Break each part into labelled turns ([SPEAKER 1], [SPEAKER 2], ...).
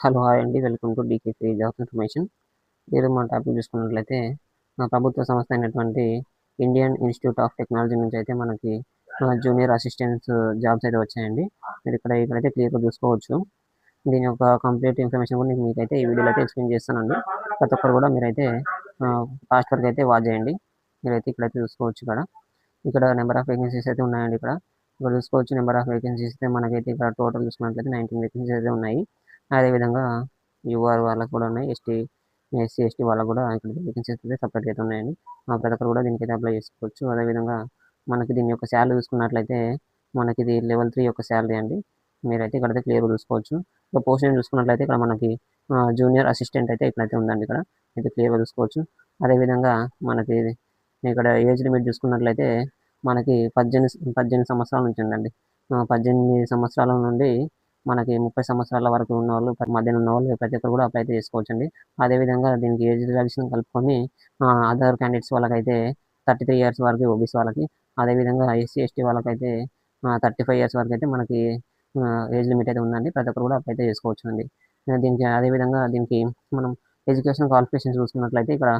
[SPEAKER 1] Hello hi అండి. Welcome to DK job jobs information. ఈరోజు మన టాపిక్ చూసుకున్నట్లయితే మా ప్రభుత్వ సంస్థ అయినటువంటి ఇండియన్ ఇన్స్టిట్యూట్ ఆఫ్ టెక్నాలజీ నుంచి అయితే మనకి జూనియర్ అసిస్టెంట్స్ జాబ్స్ అయితే వచ్చాయండి. మీరు ఇక్కడ ఇక్కడైతే క్లియర్గా చూసుకోవచ్చు. దీని యొక్క కంప్లీట్ ఇన్ఫర్మేషన్ కూడా మీకు మీకైతే ఈ వీడియోలో అయితే ఎక్స్ప్లెయిన్ చేస్తానండి. ప్రతి ఒక్కరు కూడా మీరైతే లాస్ట్ వరకు అయితే వాచ్ చేయండి. మీరైతే ఇక్కడైతే చూసుకోవచ్చు ఇక్కడ. ఇక్కడ నెంబర్ ఆఫ్ వేకెన్సీస్ అయితే ఉన్నాయండి ఇక్కడ. ఇక్కడ చూసుకోవచ్చు నెంబర్ ఆఫ్ వేకెన్సీస్ అయితే మనకైతే ఇక్కడ టోటల్ చూసుకున్నట్లయితే నైన్టీన్ వేకెన్సీస్ అయితే ఉన్నాయి. అదేవిధంగా యూఆర్ వాళ్ళకు కూడా ఉన్నాయి. ఎస్టీ ఎస్సీ ఎస్టీ వాళ్ళకు కూడా ఇక్కడ వేకెన్సీస్ అయితే సపరేట్ అయితే ఉన్నాయండి. ఆ ప్రతి ఒక్కరు కూడా దీనికైతే అప్లై చేసుకోవచ్చు. అదేవిధంగా మనకి దీని యొక్క శాలరీ చూసుకున్నట్లయితే మనకి ఇది లెవెల్ త్రీ యొక్క శాలరీ అండి. మీరైతే ఇక్కడైతే క్లియర్గా చూసుకోవచ్చు. ఇక పోస్ట్ చూసుకున్నట్లయితే ఇక్కడ మనకి జూనియర్ అసిస్టెంట్ అయితే ఇక్కడైతే ఉందండి ఇక్కడ. అయితే క్లియర్గా చూసుకోవచ్చు. అదేవిధంగా మనకి ఇక్కడ ఏజ్ లిమిట్ చూసుకున్నట్లయితే మనకి పద్దెనిమిది పద్దెనిమిది సంవత్సరాల నుంచి ఉందండి. పద్దెనిమిది సంవత్సరాల నుండి మనకి ముప్పై సంవత్సరాల వరకు ఉన్న వాళ్ళు మధ్యన ఉన్న వాళ్ళు ప్రతి ఒక్కరు కూడా అప్లై అయితే చేసుకోవచ్చండి. అదేవిధంగా దీనికి ఏజ్ రిలాక్సేషన్ కలుపుకొని అదర్ క్యాండిడేట్స్ వాళ్ళకైతే థర్టీ త్రీ ఇయర్స్ వరకు ఓబీసీ వాళ్ళకి. అదేవిధంగా ఎస్సీ ఎస్టీ వాళ్ళకైతే థర్టీ ఫైవ్ ఇయర్స్ వరకు అయితే మనకి ఏజ్ లిమిట్ అయితే ఉందండి. ప్రతి ఒక్కరు కూడా అప్లై అయితే చేసుకోవచ్చు అండి దీనికి అదేవిధంగా దీనికి మనం ఎడ్యుకేషన్ క్వాలిఫికేషన్ చూసుకున్నట్లయితే ఇక్కడ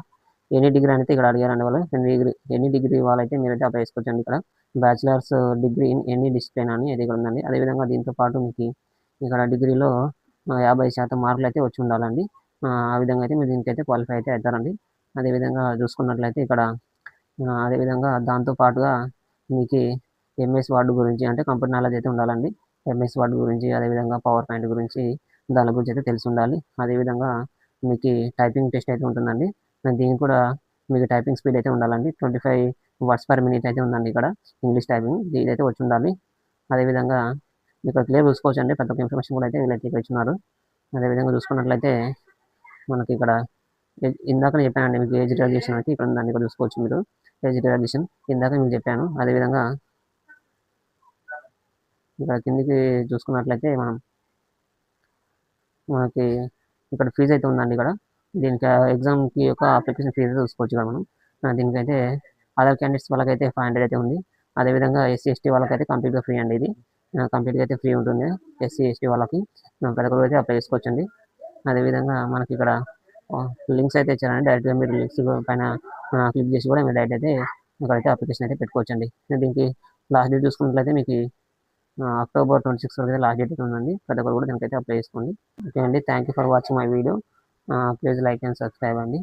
[SPEAKER 1] ఎనీ డిగ్రీ అనేది ఇక్కడ అడిగారండి వాళ్ళు. ఎన్ని డిగ్రీ ఎనీ డిగ్రీ వాళ్ళైతే మీరైతే అప్లై చేసుకోవచ్చండి ఇక్కడ. Bachelor's degree in any discipline అని అది ఇక్కడ ఉందండి. అదేవిధంగా దీంతో పాటు మీకు ఇక్కడ డిగ్రీలో యాభై శాతం మార్కులు అయితే వచ్చి ఉండాలండి. ఆ విధంగా అయితే మీరు దీనికైతే క్వాలిఫై అయితే అవుతారండి. అదేవిధంగా చూసుకున్నట్లయితే ఇక్కడ అదేవిధంగా దాంతో పాటుగా మీకు ఎంఎస్ వర్డ్ గురించి అంటే కంప్యూటర్ నాలెడ్జ్ అయితే ఉండాలండి. ఎంఎస్ వర్డ్ గురించి అదేవిధంగా పవర్ పాయింట్ గురించి దాని గురించి అయితే తెలిసి ఉండాలి. అదేవిధంగా మీకు టైపింగ్ టెస్ట్ అయితే ఉంటుందండి. దీనికి కూడా మీకు టైపింగ్ స్పీడ్ అయితే ఉండాలండి. Twenty five words per minute అయితే ఉందండి ఇక్కడ ఇంగ్లీష్ టైపింగ్. ఇదైతే వచ్చి ఉండాలి. అదేవిధంగా ఇక్కడ క్లియర్ చూసుకోవచ్చు అండి పెద్ద ఇన్ఫర్మేషన్ కూడా అయితే వీళ్ళైతే ఇక్కడ ఇచ్చినారు. అదేవిధంగా చూసుకున్నట్లయితే మనకి ఇక్కడ ఇందాక చెప్పానండి మీకు ఏజ్ రిలాక్సేషన్ అయితే ఇక్కడ దాన్ని ఇక్కడ చూసుకోవచ్చు మీరు. ఏజ్ రిలాక్సేషన్ ఇందాక మీకు చెప్పాను. అదేవిధంగా ఇక్కడ కిందికి చూసుకున్నట్లయితే మనం మనకి ఇక్కడ ఫీజు అయితే ఉందండి ఇక్కడ. దీనికి ఎగ్జామ్కి యొక్క అప్లికేషన్ ఫీజు చూసుకోవచ్చు ఇక్కడ మనం. దీనికైతే అదర్ క్యాండిడేట్స్ వాళ్ళకైతే ఫైవ్ హండ్రెడ్ అయితే ఉంది. అదేవిధంగా ఎస్సీ ఎస్టీ వాళ్ళకైతే కంప్లీట్గా ఫ్రీ అండి ఇది. కంప్లీట్గా అయితే ఫ్రీ ఉంటుంది. ఎస్సీ ఎస్టీ వాళ్ళకి. ప్రతి అయితే అప్లై చేసుకోవచ్చండి. అదేవిధంగా మనకి ఇక్కడ లింక్స్ అయితే ఇచ్చారండి. డైరెక్ట్గా మీరు లింక్స్ పైన క్లిక్ చేసి కూడా మీరు డైరెక్ట్ అయితే ఇక్కడైతే అప్లికేషన్ అయితే పెట్టుకోవచ్చండి. దీనికి లాస్ట్ డేట్ చూసుకున్నట్లయితే మీకు అక్టోబర్ ట్వంటీ సిక్స్ వరకు లాస్ట్ డేట్ అయితే ఉందండి. ప్రతి ఒక్కరు కూడా దీనికైతే అప్లై చేసుకోండి. ఓకే అండి. Thank you for watching my video please like and subscribe అండి.